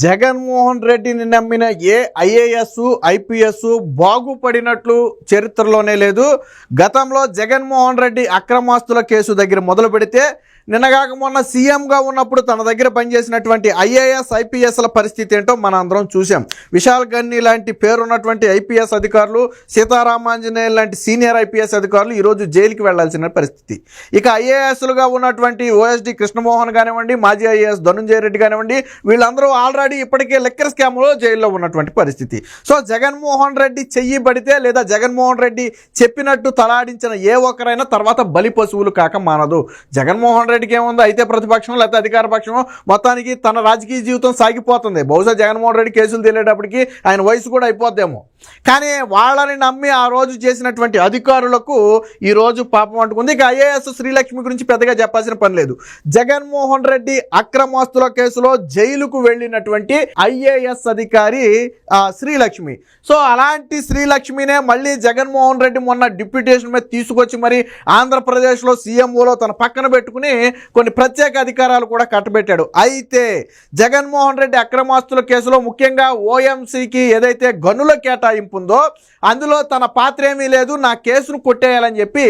జగన్మోహన్ రెడ్డిని నమ్మిన ఏ IAS IPS బాగుపడినట్లు చరిత్రలోనే లేదు. గతంలో జగన్మోహన్ రెడ్డి అక్రమాస్తుల కేసు దగ్గర మొదలు పెడితే నిన్నగాక మొన్న సీఎంగా ఉన్నప్పుడు తన దగ్గర పనిచేసినటువంటి ఐఏఎస్ ఐపీఎస్ల పరిస్థితి ఏంటో మనం అందరం చూసాం విశాల్ గన్ని లాంటి పేరున్నటువంటి ఐపీఎస్ అధికారులు సీతారామాంజనేయ లాంటి సీనియర్ ఐపీఎస్ అధికారులు ఈరోజు జైలుకి వెళ్ళాల్సిన పరిస్థితి. ఇక ఐఏఎస్లుగా ఉన్నటువంటి ఓఎస్డి కృష్ణమోహన్ కానివ్వండి మాజీ ఐఏఎస్ ధనుంజయ రెడ్డి కానివ్వండి వీళ్ళందరూ ఆల్రెడీ ఇప్పటికే లెక్కర్ స్కామ్లో జైల్లో ఉన్నటువంటి పరిస్థితి. సో జగన్మోహన్ రెడ్డి చెయ్యి పడితే లేదా జగన్మోహన్ రెడ్డి చెప్పినట్టు తలాడించిన ఏ ఒక్కరైనా తర్వాత బలి పశువులు కాక మానదు. జగన్మోహన్ రెడ్డికి ఏముందో? అయితే ప్రతిపక్షం లేకపోతే అధికార పక్షం మొత్తానికి తన రాజకీయ జీవితం సాగిపోతుంది. బహుశా జగన్మోహన్ రెడ్డి కేసులు తెలియటప్పటికి ఆయన వయసు కూడా అయిపోద్దేమో. కానీ వాళ్ళని నమ్మి ఆ రోజు చేసినటువంటి అధికారులకు ఈ రోజు పాపం అంటుకుంది. ఇక ఐఏఎస్ శ్రీలక్ష్మి గురించి పెద్దగా చెప్పాల్సిన పని లేదు. జగన్మోహన్ రెడ్డి అక్రమాస్తుల కేసులో జైలుకు వెళ్ళినటువంటి ఐఏఎస్ అధికారి శ్రీలక్ష్మి. సో అలాంటి శ్రీలక్ష్మినే మళ్ళీ జగన్మోహన్ రెడ్డి మొన్న డిప్యూటేషన్ మీద తీసుకొచ్చి మరి ఆంధ్రప్రదేశ్లో సీఎంఓలో తన పక్కన పెట్టుకుని కొన్ని ప్రత్యేక అధికారాలు కూడా కట్టబెట్టాడు. అయితే జగన్మోహన్ రెడ్డి అక్రమాస్తుల కేసులో ముఖ్యంగా ఓఎంసీకి ఏదైతే గనుల కేటాయింపు ఉందో అందులో తన పాత్ర ఏమీ లేదు నా కేసును కొట్టేయాలని చెప్పి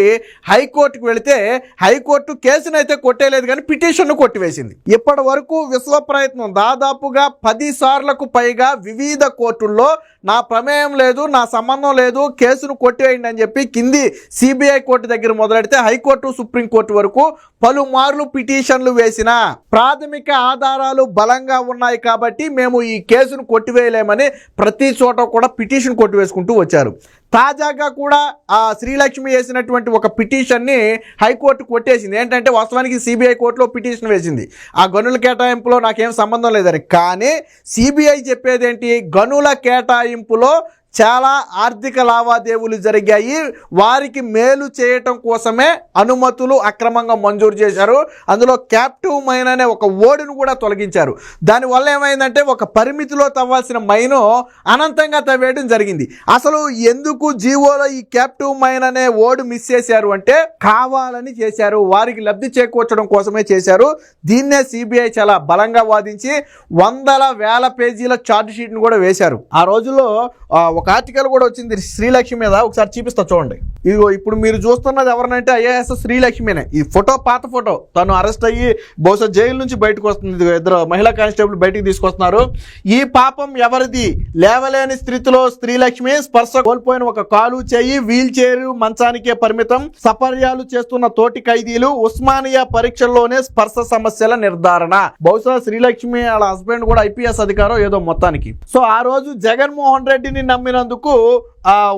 హైకోర్టుకు వెళితే హైకోర్టు కేసును అయితే కొట్టేయలేదు కానీ పిటిషన్ను కొట్టివేసింది. ఇప్పటి వరకు విశ్వ ప్రయత్నం దాదాపుగా పది సార్లకు పైగా వివిధ కోర్టుల్లో నా ప్రమేయం లేదు నా సంబంధం లేదు కేసును కొట్టివేయండి అని చెప్పి కింది సిబిఐ కోర్టు దగ్గర మొదలెడితే హైకోర్టు సుప్రీంకోర్టు వరకు పలుమార్లు పిటిషన్లు వేసిన ప్రాథమిక ఆధారాలు బలంగా ఉన్నాయి కాబట్టి మేము ఈ కేసును కొట్టివేయలేమని ప్రతి చోట కూడా పిటిషన్ కొట్టివేసుకుంటూ వచ్చారు. తాజాగా కూడా ఆ శ్రీలక్ష్మి వేసినటువంటి ఒక పిటిషన్ని హైకోర్టు కొట్టేసింది. ఏంటంటే వాస్తవానికి సిబిఐ కోర్టులో పిటిషన్ వేసింది. ఆ గనుల కేటాయింపులో నాకేం సంబంధం లేదని. కానీ సిబిఐ చెప్పేదేంటి? గనుల కేటాయింపులో చాలా ఆర్థిక లావాదేవీలు జరిగాయి. వారికి మేలు చేయటం కోసమే అనుమతులు అక్రమంగా మంజూరు చేశారు. అందులో క్యాప్టివ్ మైన్ అనే ఒక ఓడును కూడా తొలగించారు. దానివల్ల ఏమైందంటే ఒక పరిమితిలో తవ్వాల్సిన మైను అనంతంగా తవ్వేయడం జరిగింది. అసలు ఎందుకు జీవోలో ఈ క్యాప్టివ్ మైన్ అనే ఓడు మిస్ చేశారు అంటే కావాలని చేశారు. వారికి లబ్ధి చేకూర్చడం కోసమే చేశారు. దీన్నే సిబిఐ చాలా బలంగా వాదించి వందల వేల పేజీల ఛార్జ్ షీట్ను కూడా వేశారు. ఆ రోజుల్లో ఒక ఆర్టికల్ కూడా వచ్చింది శ్రీలక్ష్మి మీద ఒకసారి చూపిస్తా చూడండి. ఇదిగో ఇప్పుడు మీరు చూస్తున్నది ఎవరినంటే ఐఏఎస్ శ్రీలక్ష్మినే. ఈ ఫోటో పాత ఫోటో. తను అరెస్ట్ అయ్యి బహుశా జైలు నుంచి బయటకు వస్తుంది. ఇదిగో ఇద్దరు మహిళా కానిస్టేబుల్ బయటికి తీసుకొస్తున్నారు. ఈ పాపం ఎవరిది? లేవలేని స్థితిలో శ్రీలక్ష్మి స్పర్శ కోల్పోయిన ఒక కాలు చేయి వీల్ చైర్ మంచానికే పరిమితం. సపర్యాలు చేస్తున్న తోటి ఖైదీలు ఉస్మానియా పరీక్షల్లోనే స్పర్శ సమస్యల నిర్ధారణ. బహుశా శ్రీలక్ష్మి వాళ్ళ హస్బెండ్ కూడా ఐపీఎస్ అధికారం ఏదో మొత్తానికి. సో ఆ రోజు జగన్మోహన్ రెడ్డిని నమ్మినందుకు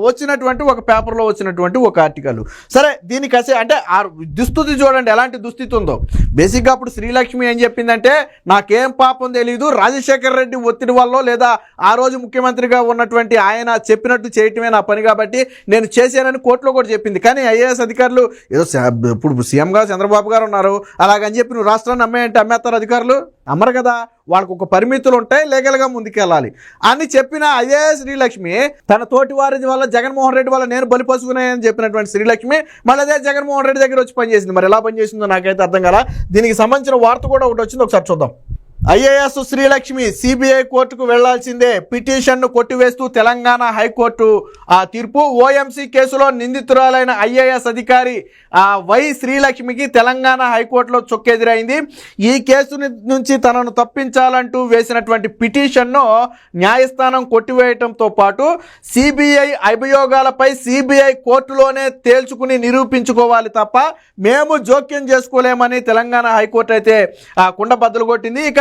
వచ్చినటువంటి ఒక పేపర్లో వచ్చినటువంటి ఒక ఆర్టికల్. సరే దీనికి అసే అంటే ఆ దుస్థితి చూడండి ఎలాంటి దుస్థితి ఉందో. బేసిక్గా అప్పుడు శ్రీలక్ష్మి ఏం చెప్పిందంటే నాకేం పాపం తెలియదు రాజశేఖర్ రెడ్డి ఒత్తిడి వల్ల లేదా ఆ రోజు ముఖ్యమంత్రిగా ఉన్నటువంటి ఆయన చెప్పినట్టు చేయటమే నా పని కాబట్టి నేను చేశానని కోర్టులో కూడా చెప్పింది. కానీ ఐఏఎస్ అధికారులు ఏదో ఇప్పుడు సీఎంగా చంద్రబాబు గారు ఉన్నారు. అలాగని చెప్పి నువ్వు రాష్ట్రాన్ని అమ్మేయంటే అమ్మేస్తారు అధికారులు? అమ్మరు కదా? వాళ్ళకు ఒక పరిమితులు ఉంటాయి లీగల్గా ముందుకెళ్ళాలి. అని చెప్పిన అదే శ్రీలక్ష్మి తన తోటి వారి వల్ల జగన్మోహన్ రెడ్డి వల్ల నేను బలి పసుకున్నాయని చెప్పినటువంటి శ్రీలక్ష్మి మళ్ళీ అదే జగన్మోహన్ రెడ్డి దగ్గర వచ్చి పనిచేసింది. మరి ఎలా పనిచేసిందో నాకైతే అర్థం కదా దీనికి సంబంధించిన వార్త కూడా ఒకటి వచ్చింది ఒకసారి చూద్దాం. ఐఏఎస్ శ్రీలక్ష్మి సిబిఐ కోర్టుకు వెళ్ళాల్సిందే. పిటిషన్ను కొట్టివేస్తూ తెలంగాణ హైకోర్టు ఆ తీర్పు. ఓఎంసీ కేసులో నిందితురాలైన ఐఏఎస్ అధికారి ఆ వై శ్రీలక్ష్మికి తెలంగాణ హైకోర్టులో చొక్కెదురైంది. ఈ కేసు నుంచి తనను తప్పించాలంటూ వేసినటువంటి పిటిషన్ను న్యాయస్థానం కొట్టివేయటంతో పాటు సిబిఐ అభియోగాలపై సిబిఐ కోర్టులోనే తేల్చుకుని నిరూపించుకోవాలి తప్ప మేము జోక్యం చేసుకోలేమని తెలంగాణ హైకోర్టు అయితే ఆ కుండ బద్దలు కొట్టింది. ఇక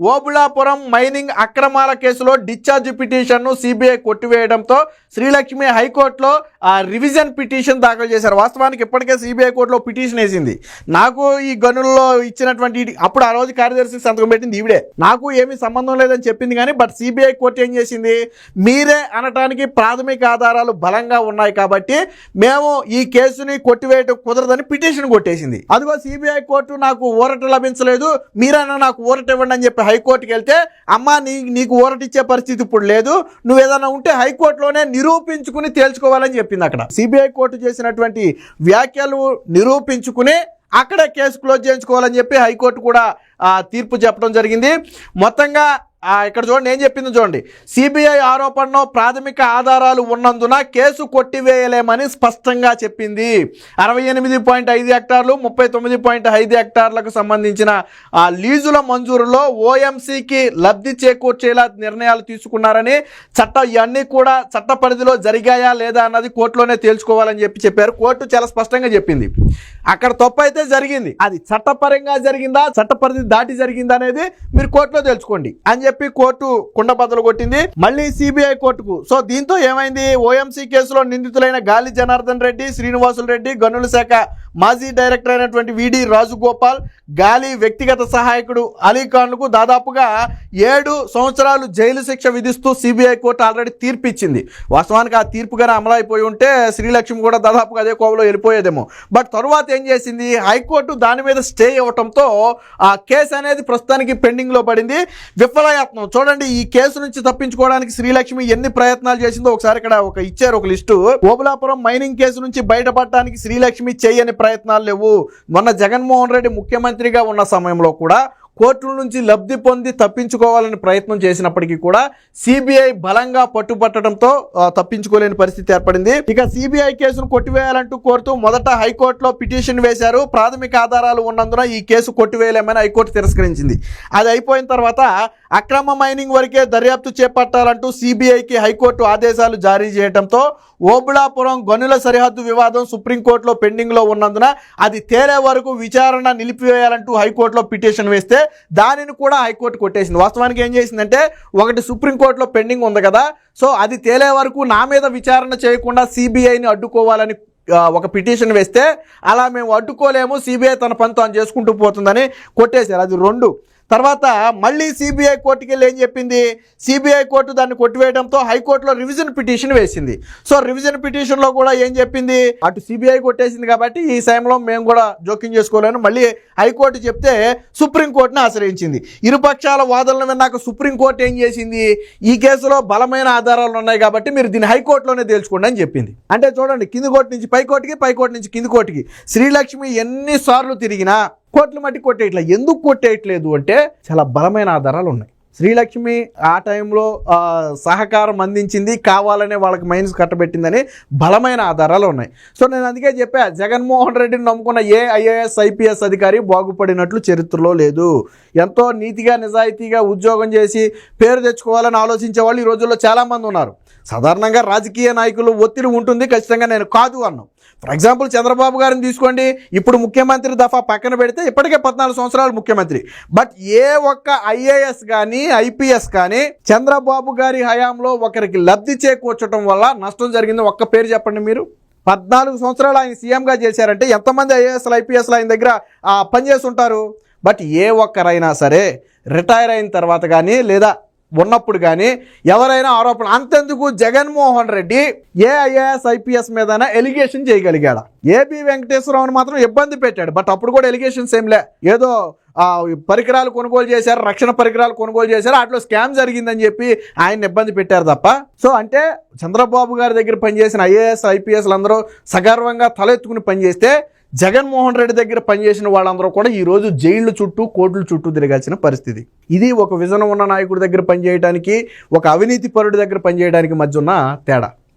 ఓబుళాపురం మైనింగ్ అక్రమాల కేసులో డిశ్చార్జ్ పిటిషన్ను సిబిఐ కొట్టివేయడంతో శ్రీలక్ష్మి హైకోర్టులో ఆ రివిజన్ పిటిషన్ దాఖలు చేశారు. వాస్తవానికి ఇప్పటికే సిబిఐ కోర్టులో పిటిషన్ వేసింది. నాకు ఈ గనుల్లో ఇచ్చినటువంటి అప్పుడు ఆ రోజు కార్యదర్శి సంతకం పెట్టింది ఈవిడే. నాకు ఏమీ సంబంధం లేదని చెప్పింది కానీ బట్ సిబిఐ కోర్టు ఏం చేసింది? మీరే అనటానికి ప్రాథమిక ఆధారాలు బలంగా ఉన్నాయి కాబట్టి మేము ఈ కేసుని కొట్టివేయటం కుదరదని పిటిషన్ కొట్టేసింది. అదిగో సిబిఐ కోర్టు నాకు ఊరట లభించలేదు. మీరైనా నాకు ఊరట ఇవ్వండి అని చెప్పి హైకోర్టుకి వెళ్తే అమ్మా నీ నీకు ఊరటిచ్చే పరిస్థితి ఇప్పుడు లేదు. నువ్వు ఏదైనా ఉంటే హైకోర్టులోనే నిరూపించుకుని తేల్చుకోవాలని చెప్పింది అక్కడ. సిబిఐ కోర్టు చేసినటువంటి వ్యాఖ్యలు నిరూపించుకుని అక్కడే కేసు క్లోజ్ చేయించుకోవాలని చెప్పి హైకోర్టు కూడా తీర్పు చెప్పడం జరిగింది. మొత్తంగా ఇక్కడ చూడండి ఏం చెప్పింది చూడండి. సిబిఐ ఆరోపణలో ప్రాథమిక ఆధారాలు ఉన్నందున కేసు కొట్టివేయలేమని స్పష్టంగా చెప్పింది. అరవై ఎనిమిది పాయింట్ ఐదు హెక్టార్లు ముప్పై తొమ్మిది పాయింట్ ఐదు హెక్టార్లకు సంబంధించిన ఆ లీజుల మంజూరులో ఓఎంసీకి లబ్ధి చేకూర్చేలా నిర్ణయాలు తీసుకున్నారని చట్ట ఇవన్నీ కూడా చట్ట పరిధిలో జరిగాయా లేదా అన్నది కోర్టులోనే తేల్చుకోవాలని చెప్పి చెప్పారు. కోర్టు చాలా స్పష్టంగా చెప్పింది. అక్కడ తప్పు అయితే జరిగింది. అది చట్టపరంగా జరిగిందా చట్ట పరిధి దాటి జరిగిందా అనేది మీరు కోర్టులో తెలుసుకోండి అని చెప్పి కోర్టు కుండ కొట్టింది. మళ్ళీ సిబిఐ కోర్టుకు. సో దీంతో ఏమైంది? ఓఎంసీ కేసులో నిందితులైన గాలి జనార్దన్ రెడ్డి శ్రీనివాసులు రెడ్డి గనుల శాఖ మాజీ డైరెక్టర్ అయినటువంటి విడి రాజుగోపాల్ గాలి వ్యక్తిగత సహాయకుడు అలీఖాన్కు దాదాపుగా ఏడు సంవత్సరాలు జైలు శిక్ష విధిస్తూ సిబిఐ కోర్టు ఆల్రెడీ తీర్పు ఇచ్చింది వాస్తవానికి ఆ తీర్పుగానే అమలైపోయి ఉంటే శ్రీలక్ష్మి కూడా దాదాపుగా అదే కోవలో వెళ్ళిపోయేదేమో. బట్ తరువాత ఏం చేసింది? హైకోర్టు దాని మీద స్టే ఇవ్వటంతో ఆ కేసు అనేది ప్రస్తుతానికి పెండింగ్లో పడింది. ప్రయత్నం. చూడండి ఈ కేసు నుంచి తప్పించుకోవడానికి శ్రీలక్ష్మి ఎన్ని ప్రయత్నాలు చేసిందో ఒకసారి ఇక్కడ ఒక ఇచ్చారు ఒక లిస్టు. ఓబులాపురం మైనింగ్ కేసు నుంచి బయటపడటానికి శ్రీలక్ష్మి చేయని ప్రయత్నాలు లేవు. మొన్న జగన్మోహన్ రెడ్డి ముఖ్యమంత్రిగా ఉన్న సమయంలో కూడా కోర్టుల నుంచి లబ్ధి పొంది తప్పించుకోవాలని ప్రయత్నం చేసినప్పటికీ కూడా సిబిఐ బలంగా పట్టుబట్టడంతో తప్పించుకోలేని పరిస్థితి ఏర్పడింది. ఇక సిబిఐ కేసును కొట్టివేయాలంటూ కోరుతూ మొదట హైకోర్టులో పిటిషన్ వేశారు. ప్రాథమిక ఆధారాలు ఉన్నందున ఈ కేసు కొట్టివేయలేమని హైకోర్టు తిరస్కరించింది. అది అయిపోయిన తర్వాత అక్రమ మైనింగ్ వరకే దర్యాప్తు చేపట్టాలంటూ సిబిఐకి హైకోర్టు ఆదేశాలు జారీ చేయడంతో ఓబుళాపురం గనుల సరిహద్దు వివాదం సుప్రీంకోర్టులో పెండింగ్లో ఉన్నందున అది తేలే వరకు విచారణ నిలిపివేయాలంటూ హైకోర్టులో పిటిషన్ వేస్తే దానిని కూడా హైకోర్టు కొట్టేసింది. వాస్తవానికి ఏం చేసిందంటే ఒకటి సుప్రీంకోర్టులో పెండింగ్ ఉంది కదా సో అది తేలే వరకు నా మీద విచారణ చేయకుండా సిబిఐని అడ్డుకోవాలని ఒక పిటిషన్ వేస్తే అలా మేము అడ్డుకోలేము సిబిఐ తన పని తాను చేసుకుంటూ పోతుందని కొట్టేశారు. అది రెండు. తర్వాత మళ్ళీ సిబిఐ కోర్టుకి వెళ్ళి ఏం చెప్పింది? సిబిఐ కోర్టు దాన్ని కొట్టివేయడంతో హైకోర్టులో రివిజన్ పిటిషన్ వేసింది. సో రివిజన్ పిటిషన్లో కూడా ఏం చెప్పింది? అటు సిబిఐ కొట్టేసింది కాబట్టి ఈ సమయంలో మేము కూడా జోక్యం చేసుకోలేను. మళ్ళీ హైకోర్టు చెప్తే సుప్రీంకోర్టును ఆశ్రయించింది. ఇరుపక్షాల వాదనలు విన్నాక సుప్రీంకోర్టు ఏం చేసింది? ఈ కేసులో బలమైన ఆధారాలు ఉన్నాయి కాబట్టి మీరు దీన్ని హైకోర్టులోనే తేల్చుకోండి అని చెప్పింది. అంటే చూడండి కింది కోర్టు నుంచి పైకోర్టుకి పైకోర్టు పై కోర్టు నుంచి కింది కోర్టుకి. శ్రీలక్ష్మి ఎన్నిసార్లు తిరిగినా కోట్లు మట్టి కొట్టేయట్లేదు ఎందుకు కొట్టేయట్లేదు అంటే చాలా బలమైన ఆధారాలు ఉన్నాయి. శ్రీలక్ష్మి ఆ టైంలో సహకారం అందించింది కావాలనే వాళ్ళకి మైన్స్ కట్టబెట్టిందని బలమైన ఆధారాలు ఉన్నాయి. సో నేను అందుకే చెప్పా జగన్మోహన్ రెడ్డిని నమ్ముకున్న ఏ ఐఏఎస్ ఐపీఎస్ అధికారి బాగుపడినట్లు చరిత్రలో లేదు. ఎంతో నీతిగా నిజాయితీగా ఉద్యోగం చేసి పేరు తెచ్చుకోవాలని ఆలోచించే వాళ్ళు ఈ రోజుల్లో చాలామంది ఉన్నారు. సాధారణంగా రాజకీయ నాయకులు ఒత్తిడి ఉంటుంది ఖచ్చితంగా నేను కాదు అన్నాను ఫర్ ఎగ్జాంపుల్ చంద్రబాబు గారిని తీసుకోండి. ఇప్పుడు ముఖ్యమంత్రి దఫా పక్కన పెడితే ఇప్పటికే పద్నాలుగు సంవత్సరాలు ముఖ్యమంత్రి. బట్ ఏ ఒక్క ఐఏఎస్ కానీ ఐపీఎస్ కానీ చంద్రబాబు గారి హయాంలో ఒకరికి లబ్ధి చేకూర్చడం వల్ల నష్టం జరిగింది. ఒక్క పేరు చెప్పండి మీరు. పద్నాలుగు సంవత్సరాలు ఆయన సీఎంగా చేశారంటే ఎంతమంది ఐఏఎస్లు ఐపీఎస్లు ఆయన దగ్గర ఆ, పనిచేస్తుంటారు? బట్ ఏ ఒక్కరైనా సరే రిటైర్ అయిన తర్వాత కానీ లేదా ఉన్నప్పుడు కానీ ఎవరైనా ఆరోపణ అంతెందుకు జగన్మోహన్ రెడ్డి ఏ ఐఏఎస్ ఐపీఎస్ మీదైనా ఎలిగేషన్ చేయగలిగాడు? ఏబి వెంకటేశ్వరరావును మాత్రం ఇబ్బంది పెట్టాడు. బట్ అప్పుడు కూడా ఎలిగేషన్స్ ఏం లే. ఏదో పరికరాలు కొనుగోలు చేశారు రక్షణ పరికరాలు కొనుగోలు చేశారు అట్లా స్కామ్ జరిగిందని చెప్పి ఆయన ఇబ్బంది పెట్టారు తప్ప. సో అంటే చంద్రబాబు గారి దగ్గర పనిచేసిన ఐఏఎస్ ఐపీఎస్లు అందరూ సగర్వంగా తలెత్తుకుని పనిచేస్తే జగన్మోహన్ రెడ్డి దగ్గర పనిచేసిన వాళ్ళందరూ కూడా ఈరోజు జైళ్ళు చుట్టూ కోర్టుల చుట్టూ తిరగాల్సిన పరిస్థితి. ఇది ఒక విజన్ ఉన్న నాయకుడి దగ్గర పనిచేయడానికి ఒక అవినీతి పరుడి దగ్గర పనిచేయడానికి మధ్య ఉన్న తేడా.